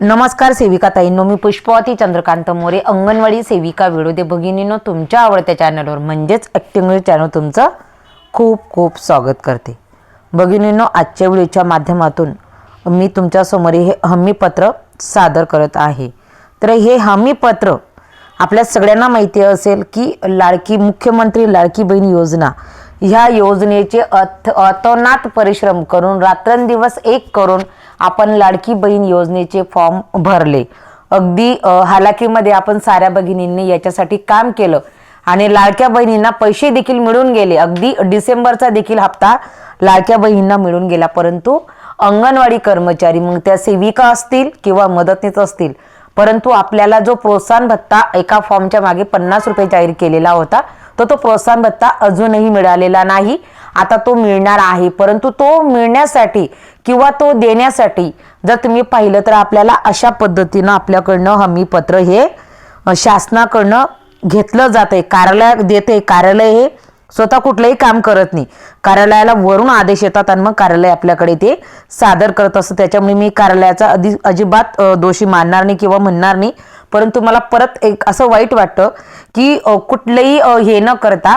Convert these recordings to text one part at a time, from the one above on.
नमस्कार सेविका ताईंनो मी पुष्पवती चंद्रकांत मोरे अंगणवाडी सेविका विरोधे भगिनीनो तुमच्या आवडत्या चॅनलवर म्हणजेच ॲक्टिंग चॅनल तुमचं खूप खूप स्वागत करते. भगिनींनो आजच्या व्हिडिओच्या माध्यमातून मी तुमच्यासमोर हे हमीपत्र सादर करत आहे. तर हे हमीपत्र आपल्या सगळ्यांना माहिती असेल की लाडकी मुख्यमंत्री लाडकी बहीण योजना ह्या योजनेचे अथ अतोनात परिश्रम करून रात्रंदिवस एक करून आपण लाडकी बहीण योजनेचे फॉर्म भरले. अगदी हालाकीमध्ये आपण साऱ्या भगिनींनी याच्यासाठी काम केलं. आणि लाडक्या बहिणींना पैसे देखील मिळून गेले. अगदी डिसेंबरचा देखील हप्ता लाडक्या बहिणींना मिळून गेला. परंतु अंगणवाडी कर्मचारी मग त्या सेविका असतील किंवा मदतनीस असतील परंतु आपल्याला जो प्रोत्साहन भत्ता एका फॉर्मच्या मागे पन्नास रुपये जाहीर केलेला होता तर तो प्रोत्साहन भत्ता अजूनही मिळालेला नाही. आता तो मिळणार आहे. परंतु तो मिळण्यासाठी किंवा तो देण्यासाठी जर तुम्ही पाहिलं तर आपल्याला अशा पद्धतीनं आपल्याकडनं हमीपत्र हे शासनाकडनं घेतलं आहे कार्यालय देते कार्यालय हे स्वतः कुठलंही काम करत नाही. कार्यालयाला वरून आदेश येतात आणि मग कार्यालय आपल्याकडे ते सादर करत असतं. त्याच्यामुळे मी कार्यालयाचा अधि अजिबात दोषी मानणार नाही किंवा म्हणणार नाही. परंतु मला परत एक असं वाईट वाटतं की कुठलंही हे न करता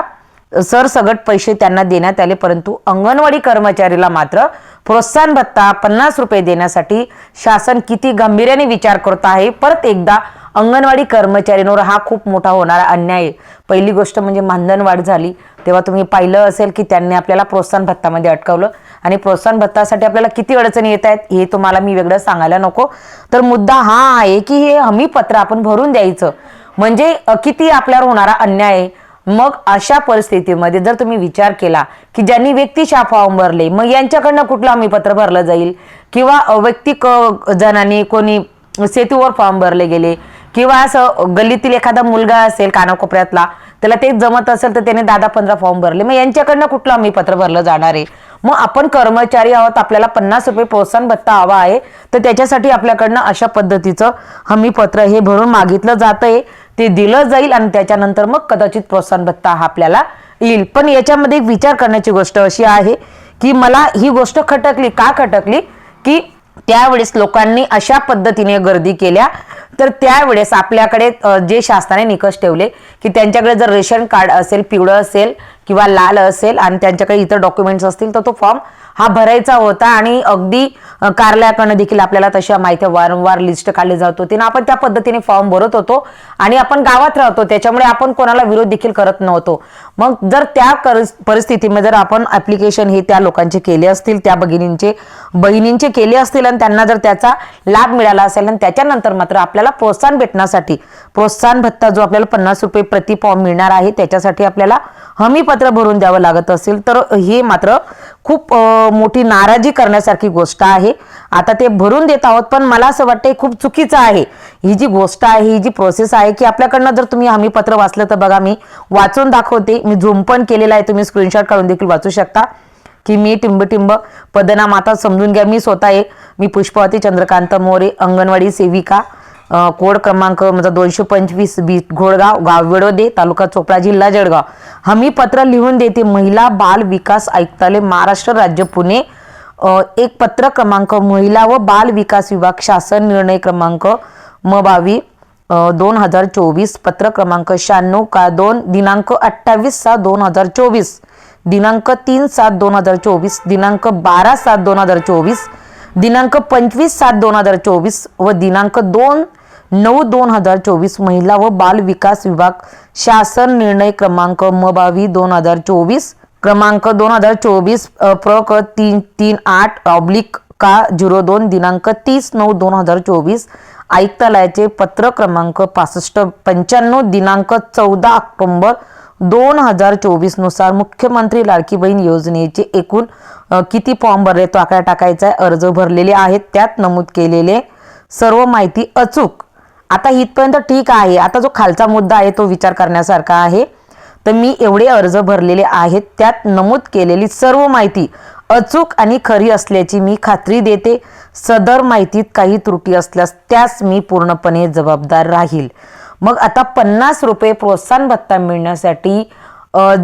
सरसगट पैसे त्यांना देण्यात आले परंतु अंगणवाडी कर्मचारीला मात्र प्रोत्साहन भत्ता पन्नास रुपये देण्यासाठी शासन किती गांभीर्याने विचार करत आहे परत एकदा अंगणवाडी कर्मचाऱ्यांवर हा खूप मोठा होणारा अन्याय. आहे पहिली गोष्ट म्हणजे मानधन वाढ झाली. तेव्हा तुम्ही पाहिलं असेल की त्यांनी आपल्याला प्रोत्साहन भत्तामध्ये अटकवलं. आणि प्रोत्साहन भत्तासाठी आपल्याला किती अडचणी येत आहेत हे तुम्हाला मी वेगळं सांगायला नको. तर मुद्दा हा आहे की हे हमीपत्र आपण भरून द्यायचं. म्हणजे किती आपल्यावर होणारा अन्याय आहे. मग अशा परिस्थितीमध्ये जर तुम्ही विचार केला की ज्यांनी व्यक्तीच्या फॉर्म भरले मग यांच्याकडनं कुठलं हमीपत्र भरलं जाईल? किंवा व्यक्ती क जणांनी कोणी सेतूवर फॉर्म भरले गेले किंवा असं गल्लीतील एखादा मुलगा असेल कानाकोपऱ्यातला त्याला ते जमत असेल तर त्याने दादा पंधरा फॉर्म भरले. मग यांच्याकडनं कुठलं हमीपत्र भरलं जाणार आहे? मग आपण कर्मचारी आहोत आपल्याला पन्नास रुपये प्रोत्साहन भत्ता हवा आहे तर त्याच्यासाठी आपल्याकडनं अशा पद्धतीचं हमीपत्र हे भरून मागितलं जातंय. ते दिलं जाईल आणि त्याच्यानंतर मग कदाचित प्रोत्साहन भत्ता हा आपल्याला येईल. पण याच्यामध्ये एक विचार करण्याची गोष्ट अशी आहे की मला ही गोष्ट खटकली का खटकली? की त्यावेळेस लोकांनी अशा पद्धतीने गर्दी केल्या. तर त्यावेळेस आपल्याकडे जे शासनाने निकष ठेवले की त्यांच्याकडे जर रेशन कार्ड असेल पिवळं असेल किंवा लाल असेल आणि त्यांच्याकडे इतर डॉक्युमेंट्स असतील तर तो फॉर्म हा भरायचा होता आणि अगदी कार्यालयाकडनं देखील आपल्याला तशा माहिती वारंवार लिस्ट काढली जात होती. आणि आपण त्या पद्धतीने फॉर्म भरत होतो आणि आपण गावात राहतो. त्याच्यामुळे आपण कोणाला विरोध देखील करत नव्हतो. मग जर त्या परिस्थितीमध्ये जर आपण ऍप्लिकेशन हे त्या लोकांचे केले असतील त्या भगिनींचे बहिणींचे केले असतील आणि त्यांना जर त्याचा लाभ मिळाला असेल आणि त्याच्यानंतर मात्र आपल्याला प्रोत्साहन भेटण्यासाठी प्रोत्साहन भत्ता जो आपल्याला पन्नास रुपये प्रति फॉर्म मिळणार आहे त्याच्यासाठी आपल्याला हमीपत्र भरून द्यावं लागत असेल तर हे मात्र खूप मोठी नाराजी करण्यासारखी गोष्ट आहे. आता ते भरून देत आहोत पण मला असं वाटतं खूप चुकीचं आहे. ही जी गोष्ट आहे ही जी प्रोसेस आहे की आपल्याकडनं जर तुम्ही हमीपत्र वाचलं तर बघा मी वाचून दाखवते. मी झूम पण केलेला आहे तुम्ही स्क्रीनशॉट काढून देखील वाचू शकता. की मी टिंब टिंब पदनाम समजून घ्या. मी स्वतः आहे मी पुष्पवती चंद्रकांत मोरे अंगणवाडी सेविका कोड क्रमांक माझा दोनशे पंचवीस बी घोडगाव गाव विडोदे तालुका चोपडा जिल्हा जळगाव. हमी पत्र लिहून देते महिला बाल विकास आयुक्तालय महाराष्ट्र राज्य पुणे. एक पत्र क्रमांक महिला व बाल विकास विभाग शासन निर्णय क्रमांक म बावी. दोन हजार चोवीस पत्र क्रमांक शहाण्णव का दोन दिनांक अठ्ठावीस सात दोन हजार चोवीस. दिनांक तीन सात दोन हजार चोवीस दिनांक बारा सात दोन हजार चोवीस दिनांक पंचवीस सात दोन हजार चोवीस व दिनांक दोन नऊ दोन हजार चोवीस महिला व बाल विकास विभाग शासन निर्णय क्रमांक म बावी दोन हजार चोवीस क्रमांक दोन हजार चोवीस प्र क तीन तीन आठ ऑब्लिक का झिरो दोन दिनांक तीस नऊ दोन हजार चोवीस आयुक्तालयाचे पत्र क्रमांक पासष्ट पंच्याण्णव दिनांक चौदा ऑक्टोंबर दोन हजार चोवीसनुसार मुख्यमंत्री लाडकी बहीण योजनेचे एकूण किती फॉर्म भरले तो आकडा टाकायचा आहे अर्ज भरलेले आहेत त्यात नमूद केलेले सर्व माहिती अचूक. आता इथपर्यंत ठीक आहे. आता जो खालचा मुद्दा आहे तो विचार करण्यासारखा आहे. तर मी एवढे अर्ज भरलेले आहेत त्यात नमूद केलेली सर्व माहिती अचूक आणि खरी असल्याची मी खात्री देते. सदर माहितीत काही त्रुटी असल्यास त्यास मी पूर्णपणे जबाबदार राहील. मग आता पन्नास रुपये प्रोत्साहन भत्ता मिळण्यासाठी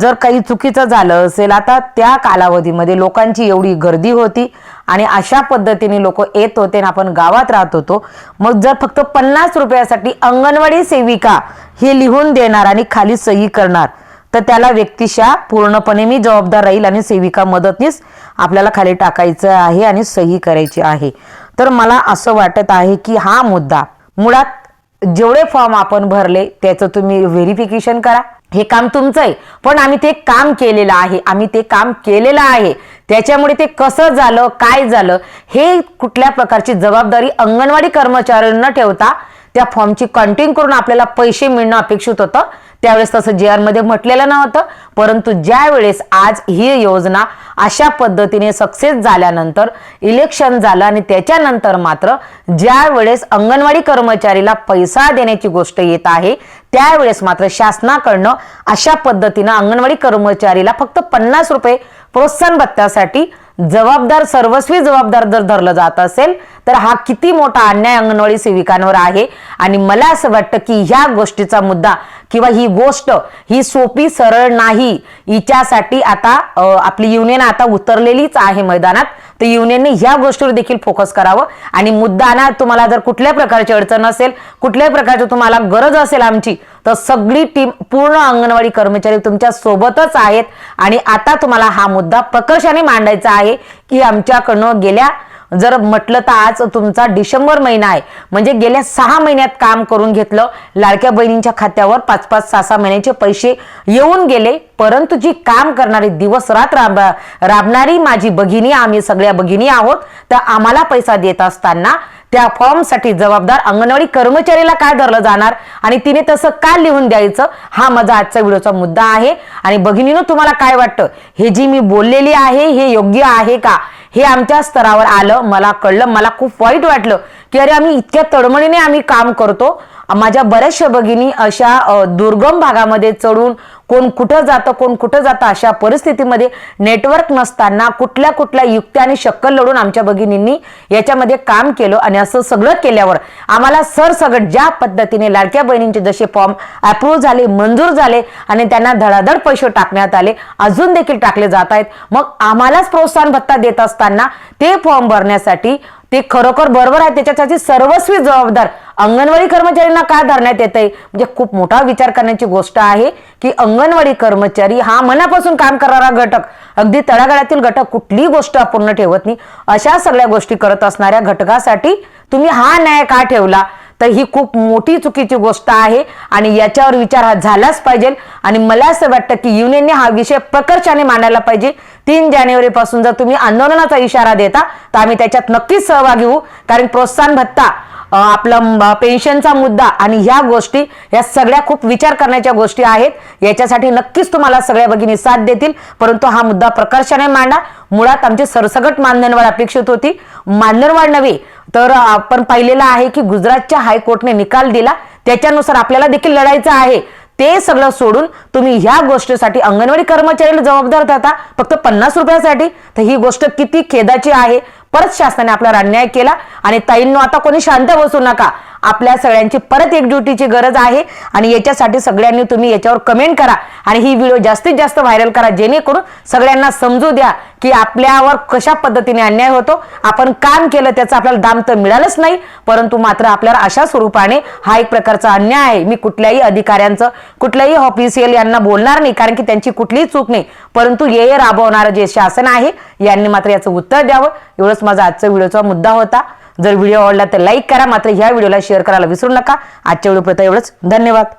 जर काही चुकीचं झालं असेल आता त्या कालावधीमध्ये लोकांची एवढी गर्दी होती. आणि अशा पद्धतीने लोक येत होते आणि आपण गावात राहत होतो. मग जर फक्त पन्नास रुपयासाठी अंगणवाडी सेविका हे लिहून देणार आणि खाली सही करणार तर त्याला व्यक्तिशा पूर्णपणे मी जबाबदार राहील आणि सेविका मदतनीस आपल्याला खाली टाकायचं आहे आणि सही करायची आहे. तर मला असं वाटत आहे की हा मुद्दा मुळात जेवढे फॉर्म आपण भरले त्याचं तुम्ही व्हेरिफिकेशन करा. हे काम तुमचं आहे पण आम्ही ते काम केलेलं आहे. आम्ही ते काम केलेलं आहे. त्याच्यामुळे ते कसं झालं काय झालं हे कुठल्या प्रकारची जबाबदारी अंगणवाडी कर्मचाऱ्यांना ठेवता त्या फॉर्मची कंटिन्यू करून आपल्याला पैसे मिळणं अपेक्षित होतं. त्यावेळेस तसं जे मध्ये म्हटलेलं नव्हतं. परंतु ज्या वेळेस आज ही योजना अशा पद्धतीने सक्सेस झाल्यानंतर इलेक्शन झालं आणि त्याच्यानंतर मात्र ज्या वेळेस अंगणवाडी कर्मचारीला पैसा देण्याची गोष्ट येत आहे त्यावेळेस मात्र शासनाकडनं अशा पद्धतीनं अंगणवाडी कर्मचारीला फक्त पन्नास रुपये प्रोत्साहन भत्त्यासाठी जबाबदार सर्वस्वी जबाबदार जर धरलं जात असेल तर हा किती मोठा अन्याय अंगणवाडी सेविकांवर आहे. आणि मला असं वाटतं की ह्या गोष्टीचा मुद्दा किंवा ही गोष्ट ही सोपी सरळ नाही. हिच्यासाठी आता आपली युनियन आता उतरलेलीच आहे मैदानात. तर युनियनने ह्या गोष्टीवर देखील फोकस करावं. आणि मुद्दाना तुम्हाला जर कुठल्या प्रकारची अडचण असेल कुठल्याही प्रकारची तुम्हाला गरज असेल आमची तर सगळी टीम पूर्ण अंगणवाडी कर्मचारी तुमच्या सोबतच आहेत. आणि आता तुम्हाला हा मुद्दा प्रकर्षाने मांडायचा आहे की आमच्याकडनं गेल्या जर म्हटलं तर आज तुमचा डिसेंबर महिना आहे म्हणजे गेल्या सहा महिन्यात काम करून घेतलं लाडक्या बहिणींच्या खात्यावर पाच पाच सहा सहा महिन्याचे पैसे येऊन गेले. परंतु जी काम करणारी दिवस रात राब राबणारी माझी भगिनी आम्ही सगळ्या भगिनी आहोत तर आम्हाला पैसा देत असताना त्या फॉर्मसाठी जबाबदार अंगणवाडी कर्मचारीला काय धरलं जाणार? आणि तिने तसं का लिहून द्यायचं? हा माझा आजचा व्हिडिओचा मुद्दा आहे. आणि भगिनीनं तुम्हाला काय वाटतं? हे जी मी बोललेली आहे हे योग्य आहे का? हे आमच्या स्तरावर आलं मला कळलं मला खूप वाईट वाटलं की अरे आम्ही इतक्या तडमणीने आम्ही काम करतो. माझ्या बऱ्याचशा भगिनी अशा दुर्गम भागामध्ये चढून कोण कुठं जातं कोण कुठं जातं अशा परिस्थितीमध्ये नेटवर्क नसताना कुठल्या कुठल्या युक्त्या आणि शक्कल लढून आमच्या भगिनींनी याच्यामध्ये काम केलं आणि असं सगळं केल्यावर आम्हाला सरसगट ज्या पद्धतीने लाडक्या बहिणींचे जसे फॉर्म अप्रूव्ह झाले मंजूर झाले आणि त्यांना धडाधड पैसे टाकण्यात आले अजून देखील टाकले जात आहेत. मग आम्हालाच प्रोत्साहन भत्ता देत असताना ते फॉर्म भरण्यासाठी ते खरोखर बरोबर आहे त्याच्यासाठी सर्वस्वी जबाबदार अंगणवाडी कर्मचाऱ्यांना का धरण्यात येत आहे म्हणजे खूप मोठा विचार करण्याची गोष्ट आहे की अंगणवाडी कर्मचारी हा मनापासून काम करणारा घटक. अगदी तळागाळातील घटक कुठलीही गोष्ट अपूर्ण ठेवत नाही. अशा सगळ्या गोष्टी करत असणाऱ्या घटकासाठी तुम्ही हा न्याय का ठेवला? तर ही खूप मोठी चुकीची गोष्ट आहे आणि याच्यावर विचार हा झालाच पाहिजे. आणि मला असं वाटतं की युनियनने हा विषय प्रकर्षाने मांडायला पाहिजे. तीन जानेवारीपासून जर तुम्ही आंदोलनाचा इशारा देता तर आम्ही त्याच्यात नक्कीच सहभागी होऊ. कारण प्रोत्साहन भत्ता आपलं आपला पेन्शनचा मुद्दा आणि ह्या गोष्टी या सगळ्या खूप विचार करण्याच्या गोष्टी आहेत. याच्यासाठी नक्कीच तुम्हाला सगळ्या भगिनी साथ देतील. परंतु हा मुद्दा प्रकर्षाने मांडा. मुळात आमची सरसगट मानधनवाढ अपेक्षित होती. मानधनवाढ नव्हे तर आपण पाहिलेलं आहे की गुजरातच्या हायकोर्टने निकाल दिला. त्याच्यानुसार आपल्याला देखील लढायचं आहे. ते सगळं सोडून तुम्ही ह्या गोष्टीसाठी अंगणवाडी कर्मचाऱ्याला जबाबदार धरता फक्त पन्नास रुपयासाठी. तर ही गोष्ट किती खेदाची आहे. परत शासनाने आपल्यावर अन्याय केला. आणि ताईंनो आता कोणी शांत बसू नका. आपल्या सगळ्यांची परत एकजुटीची गरज आहे. आणि याच्यासाठी सगळ्यांनी तुम्ही याच्यावर कमेंट करा. आणि ही व्हिडिओ जास्तीत जास्त व्हायरल करा. जेणेकरून सगळ्यांना समजू द्या की आपल्यावर कशा पद्धतीने अन्याय होतो. आपण काम केलं त्याचं आपल्याला दाम तर मिळालंच नाही. परंतु मात्र आपल्याला अशा स्वरूपाने हा एक प्रकारचा अन्याय आहे. मी कुठल्याही अधिकाऱ्यांचं कुठल्याही ऑफिशियल यांना बोलणार नाही. कारण की त्यांची कुठलीही चूक नाही. परंतु हे राबवणारं जे शासन आहे यांनी मात्र याचं उत्तर द्यावं. एवढंच माझा आजचा व्हिडिओचा मुद्दा होता. जर व्हिडिओ आवडला तर लाईक करा मात्र ह्या व्हिडिओला शेअर करायला विसरू नका. आजच्या व्हिडिओ एवढंच. धन्यवाद.